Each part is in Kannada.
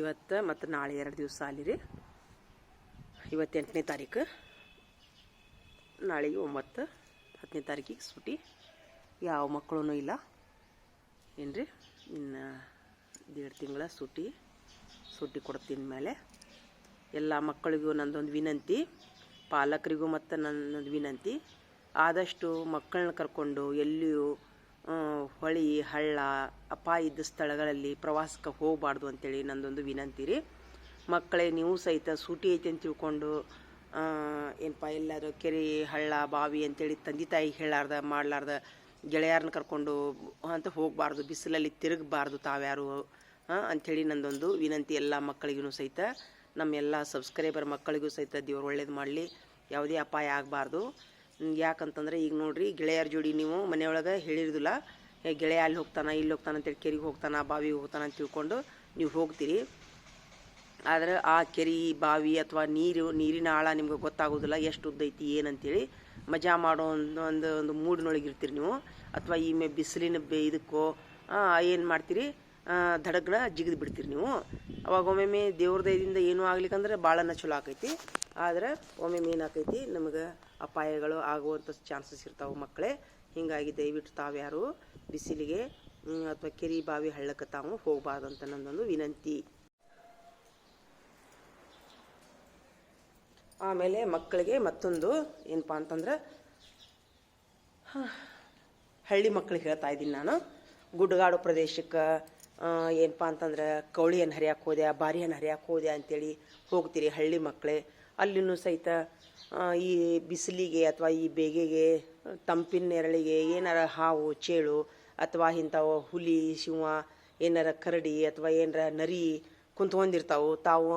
ಇವತ್ತು ಮತ್ತು ನಾಳೆ ಎರಡು ದಿವಸ ಅಲ್ಲಿರಿ. ಇವತ್ತು ಎಂಟನೇ ತಾರೀಕು. ನಾಳೆಗೆ ಒಂಬತ್ತು, ಹತ್ತನೇ ತಾರೀಕಿಗೆ ಸೂಟಿ. ಯಾವ ಮಕ್ಕಳೂ ಇಲ್ಲ. ಏನು ರೀ ಇನ್ನು ದೇಡ್ ತಿಂಗಳ ಸೂಟಿ ಸೂಟಿ ಕೊಡ್ತೀನಿ ಮೇಲೆ. ಎಲ್ಲ ಮಕ್ಕಳಿಗೂ ನಂದೊಂದು ವಿನಂತಿ. ಪಾಲಕರಿಗೂ ಮತ್ತು ನನ್ನೊಂದು ವಿನಂತಿ. ಆದಷ್ಟು ಮಕ್ಕಳನ್ನ ಕರ್ಕೊಂಡು ಎಲ್ಲಿಯೂ ಹೊಳಿ, ಹಳ್ಳ ಅಪಾಯ ಇದ್ದ ಸ್ಥಳಗಳಲ್ಲಿ ಪ್ರವಾಸಕ್ಕೆ ಹೋಗಬಾರ್ದು ಅಂತೇಳಿ ನಂದೊಂದು ವಿನಂತಿ ರೀ. ಮಕ್ಕಳೇ, ನೀವು ಸಹಿತ ಸೂಟಿ ಐತೆ ಅಂತ ತಿಳ್ಕೊಂಡು ಏನಪ್ಪ ಎಲ್ಲಾರು ಕೆರೆ, ಹಳ್ಳ, ಬಾವಿ ಅಂತೇಳಿ ತಂದೆ ತಾಯಿ ಹೇಳಾರ್ದ, ಮಾಡಲಾರ್ದ ಗೆಳೆಯರನ್ನ ಕರ್ಕೊಂಡು ಅಂತ ಹೋಗಬಾರ್ದು, ಬಿಸಿಲಲ್ಲಿ ತಿರುಗಬಾರ್ದು ತಾವ್ಯಾರು ಅಂಥೇಳಿ ನಂದೊಂದು ವಿನಂತಿ ಎಲ್ಲ ಮಕ್ಕಳಿಗೂ ಸಹಿತ. ನಮ್ಮ ಎಲ್ಲ ಸಬ್ಸ್ಕ್ರೈಬರ್ ಮಕ್ಕಳಿಗೂ ಸಹಿತ ದೇವ್ರು ಒಳ್ಳೇದು ಮಾಡಲಿ. ಯಾವುದೇ ಅಪಾಯ ಆಗಬಾರ್ದು. ಯಾಕಂತಂದ್ರೆ ಈಗ ನೋಡ್ರಿ, ಗೆಳೆಯರ ಜೋಡಿ ನೀವು ಮನೆಯೊಳಗೆ ಹೇಳಿರೋದಿಲ್ಲ. ಗೆಳೆಯ ಅಲ್ಲಿ ಹೋಗ್ತಾನ, ಇಲ್ಲಿ ಹೋಗ್ತಾನ ಅಂತೇಳಿ ಕೆರೆಗೆ ಹೋಗ್ತಾನ, ಬಾವಿಗೆ ಹೋಗ್ತಾನ ಅಂತ ತಿಳ್ಕೊಂಡು ನೀವು ಹೋಗ್ತೀರಿ. ಆದ್ರೆ ಆ ಕೆರೆ, ಬಾವಿ ಅಥವಾ ನೀರು, ನೀರಿನ ಆಳ ನಿಮ್ಗೆ ಗೊತ್ತಾಗೋದಿಲ್ಲ, ಎಷ್ಟು ಉದ್ದ ಐತಿ, ಏನಂತೇಳಿ ಮಜಾ ಮಾಡೋ ಒಂದು ಒಂದು ಒಂದು ಮೂಡಿನೊಳಗೆ ಇರ್ತೀರಿ ನೀವು. ಅಥವಾ ಈ ಮೇ ಬಿಸಿಲಿನ ಬೆ, ಇದಕ್ಕೋ ಏನು ಮಾಡ್ತೀರಿ ಧಡಗ್ನ ಜಿಗಿದು ಬಿಡ್ತೀರಿ ನೀವು. ಅವಾಗ ಒಮ್ಮೊಮ್ಮೆ ದೇವ್ರ ದಯದಿಂದ ಏನೂ ಆಗ್ಲಿಕ್ಕಂದ್ರೆ ಭಾಳನ ಚಲೋ ಆಕೈತಿ. ಆದ್ರೆ ಒಮ್ಮೊಮ್ಮೆ ಏನಾಕೈತಿ ನಮಗೆ ಅಪಾಯಗಳು ಆಗುವಂಥ ಚಾನ್ಸಸ್ ಇರ್ತಾವೆ ಮಕ್ಕಳೇ. ಹೀಗಾಗಿ ದಯವಿಟ್ಟು ತಾವ್ಯಾರು ಬಿಸಿಲಿಗೆ ಅಥವಾ ಕೆರೆ ಬಾವಿ ಹಳ್ಳಕ್ಕೆ ತಾವು ಹೋಗಬಾರ್ದು ಅಂತ ನನ್ನೊಂದು ವಿನಂತಿ. ಆಮೇಲೆ ಮಕ್ಕಳಿಗೆ ಮತ್ತೊಂದು ಏನಪ್ಪ ಅಂತಂದ್ರೆ ಹಳ್ಳಿ ಮಕ್ಕಳಿಗೆ ಹೇಳ್ತಾ ಇದ್ದೀನಿ ನಾನು. ಗುಡ್ಡಗಾಡು ಪ್ರದೇಶಕ್ಕೆ ಏನಪ್ಪ ಅಂತಂದ್ರೆ ಕೌಳಿಯನ್ನು ಹರಿಯಕ್ಕೆ ಹೋದೆ ಬಾರಿಯನ್ನು ಹರಿಯಕ್ಕೆ ಹೋದೆ ಅಂತೇಳಿ ಹೋಗ್ತೀರಿ ಹಳ್ಳಿ ಮಕ್ಕಳೇ. ಅಲ್ಲಿನೂ ಸಹಿತ ಈ ಬಿಸಿಲಿಗೆ ಅಥವಾ ಈ ಬೇಗೆಗೆ, ತಂಪಿನ ನೆರಳಿಗೆ ಏನಾರ ಹಾವು, ಚೇಳು ಅಥವಾ ಇಂಥವು ಹುಲಿ, ಸಿಂಹ ಏನಾರ ಕರಡಿ ಅಥವಾ ಏನಾರ ನರಿ ಕುಂತ್ಕೊಂಡಿರ್ತಾವೆ ತಾವು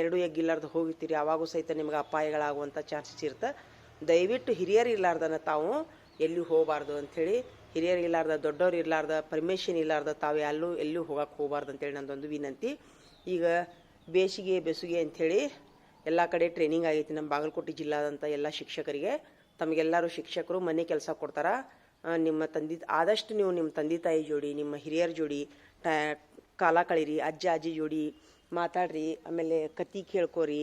ಎರಡು ಎಗ್ಗಿಲ್ಲಾರ್ದು ಹೋಗಿರ್ತೀರಿ. ಆವಾಗೂ ಸಹಿತ ನಿಮ್ಗೆ ಅಪಾಯಗಳಾಗುವಂಥ ಚಾನ್ಸಸ್ ಇರುತ್ತೆ. ದಯವಿಟ್ಟು ಹಿರಿಯರು ಇರ್ಲಾರ್ದನ ತಾವು ಎಲ್ಲಿ ಹೋಗಬಾರ್ದು ಅಂಥೇಳಿ, ಹಿರಿಯರು ಇರ್ಲಾರ್ದ ದೊಡ್ಡವ್ರು ಇರ್ಲಾರ್ದ ಪರ್ಮಿಷನ್ ಇರ್ಲಾರ್ದ ತಾವು ಎಲ್ಲೂ ಎಲ್ಲೂ ಹೋಗಕ್ಕೆ ಹೋಗಬಾರ್ದು ಅಂತೇಳಿ ನಂದೊಂದು ವಿನಂತಿ. ಈಗ ಬೇಸಿಗೆ, ಬೆಸುಗೆ ಅಂಥೇಳಿ ಎಲ್ಲ ಕಡೆ ಟ್ರೈನಿಂಗ್ ಆಗೈತಿ ನಮ್ಮ ಬಾಗಲಕೋಟೆ ಜಿಲ್ಲಾದಂಥ ಎಲ್ಲ ಶಿಕ್ಷಕರಿಗೆ. ತಮಗೆಲ್ಲರೂ ಶಿಕ್ಷಕರು ಮನೆ ಕೆಲಸ ಕೊಡ್ತಾರೆ. ನಿಮ್ಮ ತಂದಿ, ಆದಷ್ಟು ನೀವು ನಿಮ್ಮ ತಂದೆ ತಾಯಿ ಜೋಡಿ, ನಿಮ್ಮ ಹಿರಿಯರ ಜೋಡಿ, ಟ, ಕಾಲ ಕಳೀರಿ, ಅಜ್ಜ, ಅಜ್ಜಿ ಜೋಡಿ ಮಾತಾಡ್ರಿ, ಆಮೇಲೆ ಕತಿ ಕೇಳ್ಕೋರಿ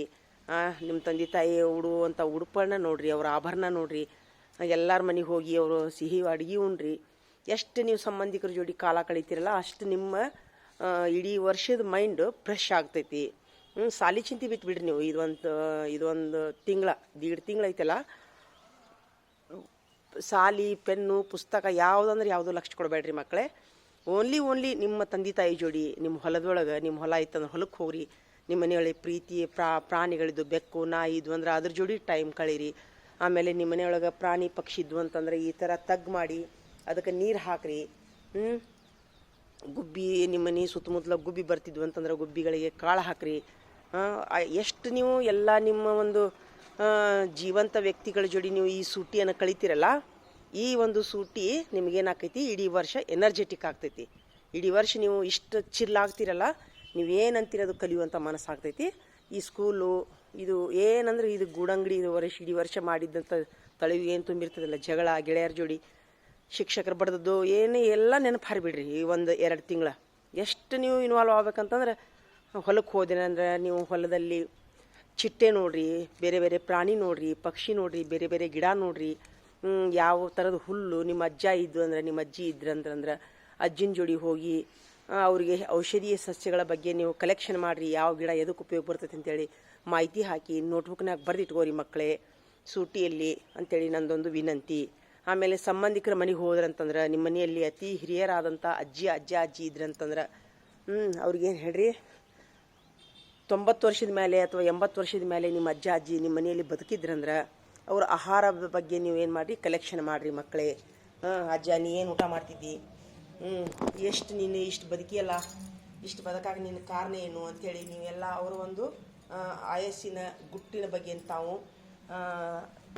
ನಿಮ್ಮ ತಂದೆ ತಾಯಿ ಉಡುವಂಥ ಉಡುಪನ್ನ ನೋಡ್ರಿ, ಅವ್ರ ಆಭರಣ ನೋಡ್ರಿ, ಎಲ್ಲರ ಮನೆಗೆ ಹೋಗಿ ಅವರು ಸಿಹಿ ಅಡುಗೆ ಉಣ್ರಿ. ಎಷ್ಟು ನೀವು ಸಂಬಂಧಿಕರ ಜೋಡಿ ಕಾಲ ಕಳಿತೀರಲ್ಲ ಅಷ್ಟು ನಿಮ್ಮ ಇಡೀ ವರ್ಷದ ಮೈಂಡ್ ಫ್ರೆಶ್ ಆಗ್ತೈತಿ. ಹ್ಞೂ ಸಾಲಿ ಚಿಂತೆ ಬಿಟ್ಬಿಡ್ರಿ ನೀವು. ಇದೊಂದು ಇದೊಂದು ತಿಂಗಳ, ದೀಡ್ ತಿಂಗಳು ಐತಲ್ಲ? ಸಾಲಿ, ಪೆನ್ನು, ಪುಸ್ತಕ ಯಾವುದಂದ್ರೆ ಯಾವುದು ಲಕ್ಷ ಕೊಡಬೇಡ್ರಿ ಮಕ್ಕಳೇ. ಓನ್ಲಿ ಓನ್ಲಿ ನಿಮ್ಮ ತಂದೆ ತಾಯಿ ಜೋಡಿ, ನಿಮ್ಮ ಹೊಲದೊಳಗೆ ನಿಮ್ಮ ಹೊಲ ಇತ್ತಂದ್ರೆ ಹೊಲಕ್ಕೆ ಹೋಗ್ರಿ. ನಿಮ್ಮ ಮನೆಯೊಳಗೆ ಪ್ರೀತಿ, ಪ್ರಾ, ಪ್ರಾಣಿಗಳಿದ್ದು ಬೆಕ್ಕು, ನಾಯಿ ಇದ್ವು ಅಂದ್ರೆ ಅದ್ರ ಜೋಡಿ ಟೈಮ್ ಕಳೀರಿ. ಆಮೇಲೆ ನಿಮ್ಮ ಮನೆಯೊಳಗೆ ಪ್ರಾಣಿ ಪಕ್ಷಿ ಇದ್ವು ಅಂತಂದ್ರೆ ಈ ಥರ ತಗ್ ಮಾಡಿ, ಅದಕ್ಕೆ ನೀರು ಹಾಕ್ರಿ. ಗುಬ್ಬಿ, ನಿಮ್ಮ ಮನೆ ಸುತ್ತಮುತ್ತಲ ಗುಬ್ಬಿ ಬರ್ತಿದ್ವು ಅಂತಂದ್ರೆ ಗುಬ್ಬಿಗಳಿಗೆ ಕಾಳು ಹಾಕ್ರಿ. ಎಷ್ಟು ನೀವು ಎಲ್ಲ ನಿಮ್ಮ ಒಂದು ಜೀವಂತ ವ್ಯಕ್ತಿಗಳ ಜೋಡಿ ನೀವು ಈ ಸೂಟಿಯನ್ನು ಕಳಿತೀರಲ್ಲ, ಈ ಒಂದು ಸೂಟಿ ನಿಮಗೇನಾಕೈತಿ? ಇಡೀ ವರ್ಷ ಎನರ್ಜೆಟಿಕ್ ಆಗ್ತೈತಿ. ಇಡೀ ವರ್ಷ ನೀವು ಇಷ್ಟು ಚಿಲ್ಲಾಗ್ತಿರಲ್ಲ ನೀವು ಏನಂತೀರ ಅದು ಕಲಿಯುವಂಥ ಮನಸ್ಸಾಗ್ತೈತಿ? ಈ ಸ್ಕೂಲು ಇದು ಏನಂದ್ರೆ ಇದು ಗೂಡಂಗಡಿ ಇದು ವರ್ಷ, ಇಡೀ ವರ್ಷ ಮಾಡಿದ್ದಂಥ ತಳಿವು ಏನು ತುಂಬಿರ್ತದಲ್ಲ, ಜಗಳ, ಗೆಳೆಯರ ಜೋಡಿ, ಶಿಕ್ಷಕರು ಬಡ್ದದ್ದು ಏನೇ ಎಲ್ಲ ನೆನಪು ಹಾರಿಬಿಡ್ರಿ ಈ ಒಂದು ಎರಡು ತಿಂಗಳ. ಎಷ್ಟು ನೀವು ಇನ್ವಾಲ್ವ್ ಆಗ್ಬೇಕಂತಂದ್ರೆ ಹೊಲಕ್ಕೆ ಹೋದಿನ ಅಂದ್ರೆ ನೀವು ಹೊಲದಲ್ಲಿ ಚಿಟ್ಟೆ ನೋಡ್ರಿ, ಬೇರೆ ಬೇರೆ ಪ್ರಾಣಿ ನೋಡ್ರಿ, ಪಕ್ಷಿ ನೋಡ್ರಿ, ಬೇರೆ ಬೇರೆ ಗಿಡ ನೋಡ್ರಿ. ಯಾವ ಥರದ ಹುಲ್ಲು ನಿಮ್ಮ ಅಜ್ಜ ಇದ್ದು ಅಂದ್ರೆ, ನಿಮ್ಮ ಅಜ್ಜಿ ಇದ್ರಂದ್ರೆ ಅಜ್ಜಿನ ಜೋಡಿ ಹೋಗಿ ಅವರಿಗೆ ಔಷಧೀಯ ಸಸ್ಯಗಳ ಬಗ್ಗೆ ನೀವು ಕಲೆಕ್ಷನ್ ಮಾಡಿರಿ, ಯಾವ ಗಿಡ ಎದಕ್ಕೆ ಉಪಯೋಗ ಬರ್ತೈತೆ ಅಂತೇಳಿ ಮಾಹಿತಿ ಹಾಕಿ ನೋಟ್ಬುಕ್ನಾಗ ಬರೆದಿಟ್ಕೋರಿ ಮಕ್ಕಳೇ ಸೂಟಿಯಲ್ಲಿ ಅಂತೇಳಿ ನಂದೊಂದು ವಿನಂತಿ. ಆಮೇಲೆ ಸಂಬಂಧಿಕರ ಮನೆಗೆ ಹೋದ್ರಂತಂದ್ರೆ ನಿಮ್ಮ ಮನೆಯಲ್ಲಿ ಅತಿ ಹಿರಿಯರಾದಂಥ ಅಜ್ಜಿ, ಅಜ್ಜ, ಅಜ್ಜಿ ಇದ್ರಂತಂದ್ರೆ ಅವ್ರಿಗೇನು ಹೇಳ್ರಿ? ತೊಂಬತ್ತು ವರ್ಷದ ಮೇಲೆ ಅಥವಾ ಎಂಬತ್ತು ವರ್ಷದ ಮೇಲೆ ನಿಮ್ಮ ಅಜ್ಜ, ಅಜ್ಜಿ ನಿಮ್ಮ ಮನೆಯಲ್ಲಿ ಬದುಕಿದ್ರಂದ್ರೆ ಅವ್ರ ಆಹಾರದ ಬಗ್ಗೆ ನೀವು ಏನು ಮಾಡಿರಿ? ಕಲೆಕ್ಷನ್ ಮಾಡಿರಿ ಮಕ್ಕಳೇ. ಹಾಂ, ಅಜ್ಜ, ನೀ ಏನು ಊಟ ಮಾಡ್ತಿದ್ದಿ? ಹ್ಞೂ ಎಷ್ಟು ನೀನು ಇಷ್ಟು ಬದುಕಿಯಲ್ಲ ಇಷ್ಟು ಬದುಕಾಗ ನಿನ್ನ ಕಾರಣ ಏನು ಅಂಥೇಳಿ ನೀವೆಲ್ಲ ಅವರ ಒಂದು ಆಯಸ್ಸಿನ ಗುಟ್ಟಿನ ಬಗ್ಗೆ ತಾವು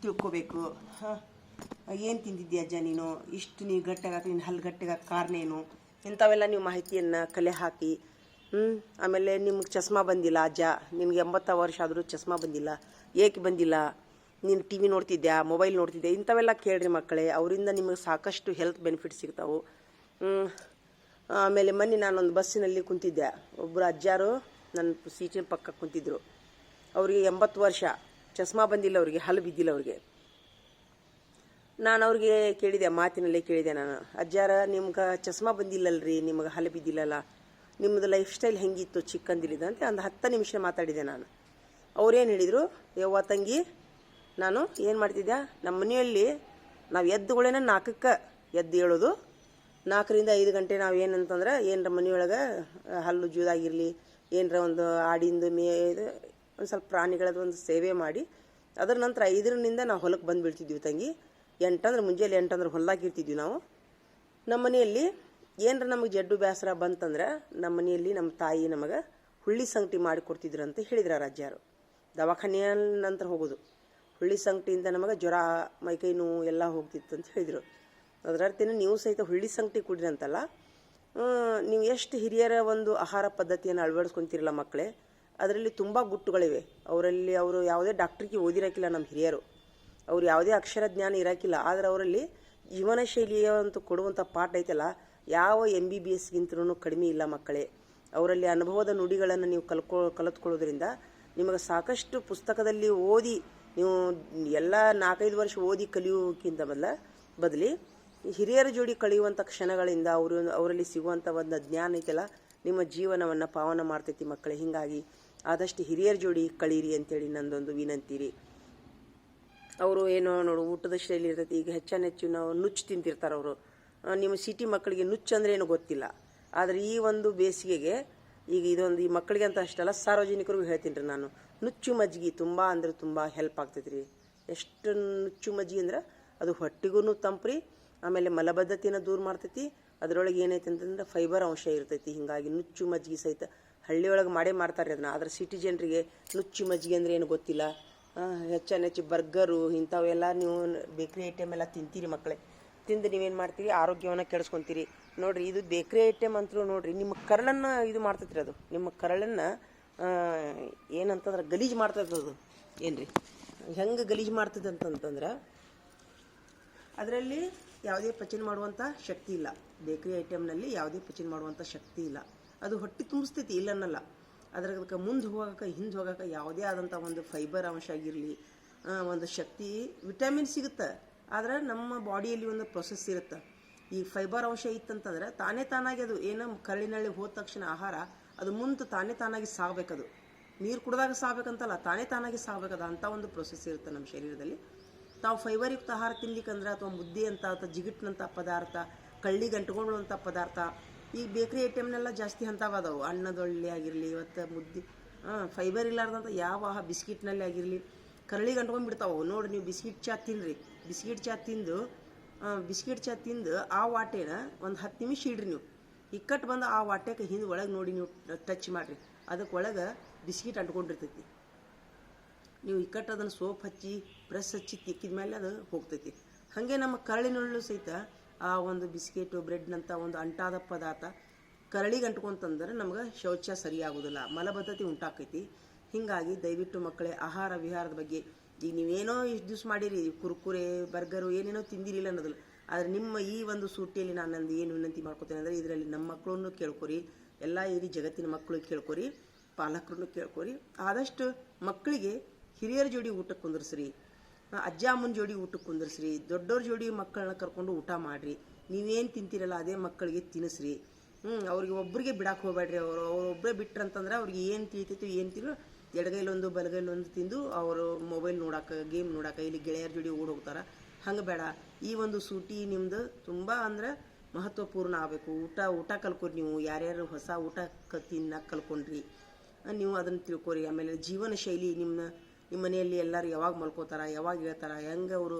ತಿಳ್ಕೊಬೇಕು. ಹಾಂ, ಏನು ತಿಂದಿದ್ದಿ ಅಜ್ಜ ನೀನು? ಇಷ್ಟು ನೀವು ಗಟ್ಟಿಗಾಕ ನಿನ್ನ ಹಲ್ಲು ಗಟ್ಟಿಗಾಕ ಕಾರಣ ಏನು? ಇಂಥವೆಲ್ಲ ನೀವು ಮಾಹಿತಿಯನ್ನು ಕಲೆ ಹಾಕಿ ಹ್ಞೂ ಆಮೇಲೆ ನಿಮ್ಗೆ ಚಸ್ಮಾ ಬಂದಿಲ್ಲ ಅಜ್ಜ ನಿಮ್ಗೆ ಎಂಬತ್ತ ವರ್ಷ ಆದರೂ ಚಸ್ಮಾ ಬಂದಿಲ್ಲ. ಏಕೆ ಬಂದಿಲ್ಲ? ನೀನು ಟಿ ವಿ ನೋಡ್ತಿದ್ಯಾ? ಮೊಬೈಲ್ ನೋಡ್ತಿದ್ಯಾ? ಇಂಥವೆಲ್ಲ ಕೇಳ್ರಿ ಮಕ್ಕಳೇ, ಅವರಿಂದ ನಿಮಗೆ ಸಾಕಷ್ಟು ಹೆಲ್ತ್ ಬೆನಿಫಿಟ್ ಸಿಗ್ತಾವೆ. ಆಮೇಲೆ ಮೊನ್ನೆ ನಾನೊಂದು ಬಸ್ಸಿನಲ್ಲಿ ಕುಂತಿದ್ದೆ. ಒಬ್ಬರು ಅಜ್ಜಾರು ನನ್ನ ಸೀಟಿನ ಪಕ್ಕ ಕುಂತಿದ್ರು. ಅವರಿಗೆ ಎಂಬತ್ತು ವರ್ಷ, ಚಸ್ಮಾ ಬಂದಿಲ್ಲ ಅವರಿಗೆ, ಹಲ್ಲು ಬಿದ್ದಿಲ್ಲ ಅವರಿಗೆ. ನಾನು ಅವ್ರಿಗೆ ಕೇಳಿದೆ, ಮಾತಿನಲ್ಲೇ ಕೇಳಿದೆ ನಾನು. ಅಜ್ಜಾರ, ನಿಮ್ಗೆ ಚಸ್ಮಾ ಬಂದಿಲ್ಲಲ್ರಿ, ನಿಮ್ಗೆ ಹಲ್ಲು ಬಿದ್ದಿಲ್ಲಲ್ಲ. ನಿಮ್ಮದು ಲೈಫ್ ಸ್ಟೈಲ್ ಹೆಂಗಿತ್ತು ಚಿಕ್ಕಂದಿಲಿದ ಅಂತ ಒಂದು ಹತ್ತು ನಿಮಿಷ ಮಾತಾಡಿದೆ ನಾನು. ಅವ್ರೇನು ಹೇಳಿದರು, ಯವ್ವ ತಂಗಿ, ನಾನು ಏನು ಮಾಡ್ತಿದ್ದೆ ನಮ್ಮ ಮನೆಯಲ್ಲಿ ನಾವು ಎದ್ದುಗಳೇನ ನಾಲ್ಕಕ್ಕೆ ಎದ್ದು ಹೇಳೋದು. ನಾಲ್ಕರಿಂದ ಐದು ಗಂಟೆ ನಾವು ಏನಂತಂದ್ರೆ ಏನರ ಮನೆಯೊಳಗೆ ಹಲ್ಲು ಜೂದಾಗಿರಲಿ, ಏನರ ಒಂದು ಆಡಿಂದು ಮೇ, ಇದು ಒಂದು ಸ್ವಲ್ಪ ಪ್ರಾಣಿಗಳದ್ದು ಒಂದು ಸೇವೆ ಮಾಡಿ, ಅದರ ನಂತರ ಐದರಿಂದ ನಾವು ಹೊಲಕ್ಕೆ ಬಂದು ಬೀಳ್ತಿದ್ವಿ ತಂಗಿ ಎಂಟಂದ್ರೆ ಮುಂಜಾನೆ ಎಂಟಂದ್ರೆ ಹೊಲ್ದಾಗಿರ್ತಿದ್ವಿ ನಾವು. ನಮ್ಮ ಮನೆಯಲ್ಲಿ ಏನರ ನಮಗೆ ಜಡ್ಡು ಬ್ಯಾಸರ ಬಂತಂದ್ರೆ ನಮ್ಮ ಮನೆಯಲ್ಲಿ ನಮ್ಮ ತಾಯಿ ನಮಗೆ ಹುಳ್ಳಿ ಸಂಗಟಿ ಮಾಡಿ ಕೊಡ್ತಿದ್ರು ಅಂತ ಹೇಳಿದ್ರು ರಾಜ್ಯಾರು. ದವಾಖಾನೆಯ ನಂತರ ಹೋಗೋದು. ಹುಳ್ಳಿ ಸಂಗಟಿಯಿಂದ ನಮಗೆ ಜ್ವರ ಮೈಕೈ ನೋವು ಎಲ್ಲ ಹೋಗ್ತಿತ್ತು ಅಂತ ಹೇಳಿದರು. ಅದರ ಅರ್ಥೇನು ನೀವು ಸಹಿತ ಹುಳ್ಳಿ ಸಂಗಟಿ ಕುಡ್ರಿ ಅಂತಲ್ಲ ನೀವು ಎಷ್ಟು ಹಿರಿಯರ ಒಂದು ಆಹಾರ ಪದ್ಧತಿಯನ್ನು ಅಳವಡಿಸ್ಕೊತಿರಲ್ಲ ಮಕ್ಕಳೇ, ಅದರಲ್ಲಿ ತುಂಬ ಗುಟ್ಟುಗಳಿವೆ. ಅವರಲ್ಲಿ ಅವರು ಯಾವುದೇ ಡಾಕ್ಟ್ರಿಗೆ ಓದಿರೋಕ್ಕಿಲ್ಲ ನಮ್ಮ ಹಿರಿಯರು. ಅವ್ರು ಯಾವುದೇ ಅಕ್ಷರ ಜ್ಞಾನ ಇರೋಕ್ಕಿಲ್ಲ ಆದರೆ ಅವರಲ್ಲಿ ಜೀವನ ಶೈಲಿಯ ಅಂತ ಕೊಡುವಂಥ ಪಾಠ ಐತಲ್ಲ ಯಾವ ಎಂ ಬಿ ಬಿ ಎಸ್ಗಿಂತಲೂ ಕಡಿಮೆ ಇಲ್ಲ ಮಕ್ಕಳೇ. ಅವರಲ್ಲಿ ಅನುಭವದ ನುಡಿಗಳನ್ನು ನೀವು ಕಲ್ಕೊ, ಕಲಿತ್ಕೊಳ್ಳೋದ್ರಿಂದ ನಿಮಗೆ ಸಾಕಷ್ಟು ಪುಸ್ತಕದಲ್ಲಿ ಓದಿ ನೀವು ಎಲ್ಲ ನಾಲ್ಕೈದು ವರ್ಷ ಓದಿ ಕಲಿಯೋಕ್ಕಿಂತ ಬದಲ, ಬದಲಿ ಹಿರಿಯರ ಜೋಡಿ ಕಳೆಯುವಂಥ ಕ್ಷಣಗಳಿಂದ ಅವರು, ಅವರಲ್ಲಿ ಸಿಗುವಂಥ ಒಂದು ಜ್ಞಾನ ಐತಲ್ಲ ನಿಮ್ಮ ಜೀವನವನ್ನು ಪಾವನ ಮಾಡ್ತೈತಿ ಮಕ್ಕಳೇ. ಹೀಗಾಗಿ ಆದಷ್ಟು ಹಿರಿಯರ ಜೋಡಿ ಕಳೀರಿ ಅಂತೇಳಿ ನಂದೊಂದು ವಿನಂತಿ ರೀ ಅವರು ಏನೋ ನೋಡು ಊಟದ ಶೈಲಿ ಇರ್ತೈತಿ, ಈಗ ಹೆಚ್ಚಾನೆಚ್ಚು ನಾವು ನುಚ್ಚು ತಿಂತಿರ್ತಾರೆ ಅವರು ನಿಮ್ಮ ಸಿಟಿ ಮಕ್ಕಳಿಗೆ ನುಚ್ಚು ಅಂದ್ರೆ ಏನು ಗೊತ್ತಿಲ್ಲ. ಆದರೆ ಈ ಒಂದು ಬೇಸಿಗೆಗೆ ಈಗ ಇದೊಂದು ಈ ಮಕ್ಕಳಿಗೆ ಅಂತ ಅಷ್ಟಲ್ಲ, ಸಾರ್ವಜನಿಕರಿಗೂ ಹೇಳ್ತೀನಿ ರೀ ನಾನು. ನುಚ್ಚು ಮಜ್ಜಿಗೆ ತುಂಬ ಅಂದ್ರೆ ತುಂಬ ಹೆಲ್ಪ್ ಆಗ್ತೈತೆ ರೀ ಎಷ್ಟು ನುಚ್ಚು ಮಜ್ಜಿಗೆ ಅಂದ್ರೆ ಅದು ಹೊಟ್ಟಿಗೂ ತಂಪ್ರಿ, ಆಮೇಲೆ ಮಲಬದ್ಧತೆಯನ್ನು ದೂರ ಮಾಡ್ತೈತಿ. ಅದರೊಳಗೆ ಏನೈತೆ ಅಂತಂದ್ರೆ ಫೈಬರ್ ಅಂಶ ಇರ್ತೈತಿ. ಹಿಂಗಾಗಿ ನುಚ್ಚು ಮಜ್ಜಿಗೆ ಸಹಿತ ಹಳ್ಳಿಯೊಳಗೆ ಮಾಡೇ ಮಾಡ್ತಾರೆ ಅದನ್ನ. ಆದರೆ ಸಿಟಿ ಜನರಿಗೆ ನುಚ್ಚು ಮಜ್ಜಿಗೆ ಅಂದ್ರೆ ಏನು ಗೊತ್ತಿಲ್ಲ. ಹೆಚ್ಚಾನೆಚ್ಚು ಬರ್ಗರು ಇಂಥವೆಲ್ಲ ನೀವು ಬೇಕ್ರಿ ಐಟಮ್ ಎಲ್ಲ ತಿಂತೀರಿ ಮಕ್ಕಳೇ. ತಿಂದು ನೀವೇನು ಮಾಡ್ತೀರಿ? ಆರೋಗ್ಯವನ್ನು ಕೆಡಿಸ್ಕೊಂತೀರಿ. ನೋಡಿರಿ, ಇದು ಬೇಕ್ರಿ ಐಟಮ್ ಅಂತಲೂ ನೋಡಿರಿ, ನಿಮ್ಮ ಕರಳನ್ನು ಇದು ಮಾಡ್ತೈತ್ರಿ ಅದು. ನಿಮ್ಮ ಕರಳನ್ನು ಏನಂತಂದ್ರೆ ಗಲೀಜು ಮಾಡ್ತೈತೆ ಅದು. ಏನ್ರಿ? ಹೆಂಗೆ ಗಲೀಜು ಮಾಡ್ತದೆ ಅಂತಂತಂದ್ರೆ ಅದರಲ್ಲಿ ಯಾವುದೇ ಪಚನ ಮಾಡುವಂಥ ಶಕ್ತಿ ಇಲ್ಲ. ಬೇಕ್ರಿ ಐಟಮ್ನಲ್ಲಿ ಯಾವುದೇ ಪಚನ ಮಾಡುವಂಥ ಶಕ್ತಿ ಇಲ್ಲ. ಅದು ಹೊಟ್ಟೆ ತುಂಬಿಸ್ತೈತಿ, ಇಲ್ಲನ್ನಲ್ಲ. ಅದ್ರಾಗ ಮುಂದೆ ಹೋಗೋಕೆ, ಹಿಂದೆ ಹೋಗಕ್ಕೆ ಯಾವುದೇ ಆದಂಥ ಒಂದು ಫೈಬರ್ ಅಂಶ ಆಗಿರಲಿ ಒಂದು ಶಕ್ತಿ ವಿಟಮಿನ್ ಸಿಗುತ್ತೆ. ಆದ್ರೆ ನಮ್ಮ ಬಾಡಿಯಲ್ಲಿ ಒಂದು ಪ್ರೊಸೆಸ್ ಇರುತ್ತೆ. ಈ ಫೈಬರ್ ಅಂಶ ಇತ್ತಂತಂದ್ರೆ ತಾನೇ ತಾನಾಗಿ ಅದು ಏನೋ ಕರಳಿನಳ್ಳಿ ಹೋದ ತಕ್ಷಣ ಆಹಾರ, ಅದು ಮುಂದೆ ತಾನೇ ತಾನಾಗಿ ಸಾಗಬೇಕದು. ನೀರು ಕುಡಿದಾಗ ಸಾಗಬೇಕಂತಲ್ಲ, ತಾನೇ ತಾನಾಗಿ ಸಾಗಬೇಕದ ಅಂಥ ಒಂದು ಪ್ರೊಸೆಸ್ ಇರುತ್ತೆ ನಮ್ಮ ಶರೀರದಲ್ಲಿ. ತಾವು ಫೈಬರ್ಯುಕ್ತ ಆಹಾರ ತಿನ್ಲಿಕ್ಕಂದ್ರೆ ಅಥವಾ ಮುದ್ದೆ ಅಂತ, ಅಥವಾ ಜಿಗಿಟ್ನಂಥ ಪದಾರ್ಥ, ಕಳ್ಳಿ ಅಂಟ್ಕೊಳ್ಳುವಂಥ ಪದಾರ್ಥ, ಈ ಬೇಕ್ರಿ ಐಟಮ್ನೆಲ್ಲ ಜಾಸ್ತಿ ಹಂತವಾದವು ಅನ್ನದೊಳ್ಳೆ ಆಗಿರಲಿ, ಇವತ್ತು ಮುದ್ದೆ ಫೈಬರ್ ಇಲ್ಲಾರ್ದಂಥ ಯಾವ ಬಿಸ್ಕಿಟ್ನಲ್ಲಿ ಆಗಿರಲಿ ಕರಳಿಗೆ ಅಂಟ್ಕೊಂಡು ಬಿಡ್ತಾವೆ ನೋಡಿ, ನೀವು ಬಿಸ್ಕಿಟ್ ಚಾ ತಿನ್ನಿರಿ ಬಿಸ್ಕಿಟ್ ಚಾ ತಿಂದು ಬಿಸ್ಕಿಟ್ ಚಾ ತಿಂದು ಆ ವಾಟೆನ ಒಂದು ಹತ್ತು ನಿಮಿಷ ಇಡ್ರಿ ನೀವು. ಇಕ್ಕಟ್ಟು ಬಂದು ಆ ವಾಟೆಗೆ ಹಿಂದೆ ಒಳಗೆ ನೋಡಿ ನೀವು ಟಚ್ ಮಾಡಿರಿ. ಅದಕ್ಕೆ ಒಳಗೆ ಬಿಸ್ಕಿಟ್ ಅಂಟ್ಕೊಂಡಿರ್ತೈತಿ. ನೀವು ಇಕ್ಕಟ್ಟು ಅದನ್ನು ಸೋಪ್ ಹಚ್ಚಿ ಪ್ರೆಸ್ ಹಚ್ಚಿ ತಿಕ್ಕಿದ ಮೇಲೆ ಅದು ಹೋಗ್ತೈತಿ. ಹಾಗೆ ನಮ್ಮ ಕರಳಿನೊಳ್ಳು ಸಹಿತ ಆ ಒಂದು ಬಿಸ್ಕೆಟು ಬ್ರೆಡ್ನಂಥ ಒಂದು ಅಂಟಾದ ಪದಾರ್ಥ ಕರಳಿಗೆ ಅಂಟ್ಕೊಂತಂದ್ರೆ ನಮ್ಗೆ ಶೌಚ ಸರಿಯಾಗೋದಿಲ್ಲ. ಮಲಬದ್ಧತೆ ಉಂಟಾಕೈತಿ. ಹೀಗಾಗಿ ದಯವಿಟ್ಟು ಮಕ್ಕಳೇ, ಆಹಾರ ವಿಹಾರದ ಬಗ್ಗೆ, ಈಗ ನೀವೇನೋ ಇಷ್ಟು ದಿವ್ಸ ಮಾಡಿರಿ, ಕುರ್ಕುರೆ, ಬರ್ಗರು, ಏನೇನೋ ತಿಂದಿರಿಲ್ಲ ಅನ್ನೋದಿಲ್ಲ. ಆದರೆ ನಿಮ್ಮ ಈ ಒಂದು ಸೂಟಿಯಲ್ಲಿ ನಾನು ನಂದು ಏನು ವಿನಂತಿ ಮಾಡ್ಕೊತೇನೆ ಅಂದರೆ ಇದರಲ್ಲಿ ನಮ್ಮ ಮಕ್ಕಳನ್ನು ಕೇಳ್ಕೊರಿ, ಎಲ್ಲ ಇಡೀ ಜಗತ್ತಿನ ಮಕ್ಕಳು ಕೇಳ್ಕೊರಿ, ಪಾಲಕರನ್ನು ಕೇಳ್ಕೊರಿ. ಆದಷ್ಟು ಮಕ್ಕಳಿಗೆ ಹಿರಿಯರ ಜೋಡಿ ಊಟಕ್ಕೆ ಕುಂದರ್ಸ್ರಿ ಅಜ್ಜ ಅಮ್ಮನ ಜೋಡಿ ಊಟಕ್ಕೆ ಕುಂದರ್ಸ್ರಿ, ದೊಡ್ಡವ್ರ ಜೋಡಿ ಮಕ್ಕಳನ್ನ ಕರ್ಕೊಂಡು ಊಟ ಮಾಡಿರಿ. ನೀವೇನು ತಿಂತೀರಲ್ಲ ಅದೇ ಮಕ್ಕಳಿಗೆ ತಿನ್ನಿಸ್ರಿ. ಹ್ಞೂ ಅವ್ರಿಗೆ ಒಬ್ರಿಗೆ ಬಿಡಕ್ಕೆ ಹೋಗ್ಬೇಡ್ರಿ, ಅವರು ಅವ್ರು ಒಬ್ಬರೇ ಬಿಟ್ರಂತಂದ್ರೆ ಅವ್ರಿಗೆ ಏನು ತಿಳಿತೈತೋ ಏನು ತಿಳೋ ಎಡಗೈಲೊಂದು, ಬಲಗೈಲೊಂದು ತಿಂದು ಅವರು ಮೊಬೈಲ್ ನೋಡಕ್ಕೆ ಗೇಮ್ ನೋಡಕ್ಕೆ ಇಲ್ಲಿ ಗೆಳೆಯರ ಜೋಡಿ ಓಡ್ ಹೋಗ್ತಾರೆ. ಹಂಗೆ ಬೇಡ. ಈ ಒಂದು ಸೂಟಿ ನಿಮ್ದು ತುಂಬ ಅಂದ್ರೆ ಮಹತ್ವಪೂರ್ಣ ಆಗಬೇಕು. ಊಟ ಊಟ ಕಲ್ಕೊರಿ ನೀವು. ಯಾರ್ಯಾರು ಹೊಸ ಊಟ ಕ ಕಲ್ಕೊಂಡ್ರಿ ನೀವು ಅದನ್ನ ತಿಳ್ಕೊರಿ. ಆಮೇಲೆ ಜೀವನ ಶೈಲಿ ನಿಮ್ಮ ನಿಮ್ಮ ಮನೆಯಲ್ಲಿ ಎಲ್ಲರೂ ಯಾವಾಗ ಮಲ್ಕೋತಾರ, ಯಾವಾಗ ಹೇಳ್ತಾರ, ಹೆಂಗೆ ಅವರು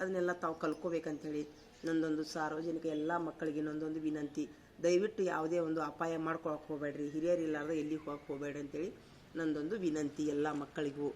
ಅದನ್ನೆಲ್ಲ ತಾವು ಕಲ್ಕೋಬೇಕಂತೇಳಿ ನಂದೊಂದು ಸಾರ್ವಜನಿಕ ಎಲ್ಲ ಮಕ್ಕಳಿಗೆ ನಂದೊಂದು ವಿನಂತಿ. ದಯವಿಟ್ಟು ಯಾವುದೇ ಒಂದು ಅಪಾಯ ಮಾಡ್ಕೊಳಕ್ಕೆ ಹೋಗ್ಬೇಡ್ರಿ. ಹಿರಿಯರು ಇಲ್ಲಾರ್ದೆ ಎಲ್ಲಿ ಹೋಗಕ್ಕೆ ಹೋಗ್ಬೇಡ್ರಿ ಅಂತೇಳಿ ನಂದೊಂದು ವಿನಂತಿ ಎಲ್ಲ ಮಕ್ಕಳಿಗೂ.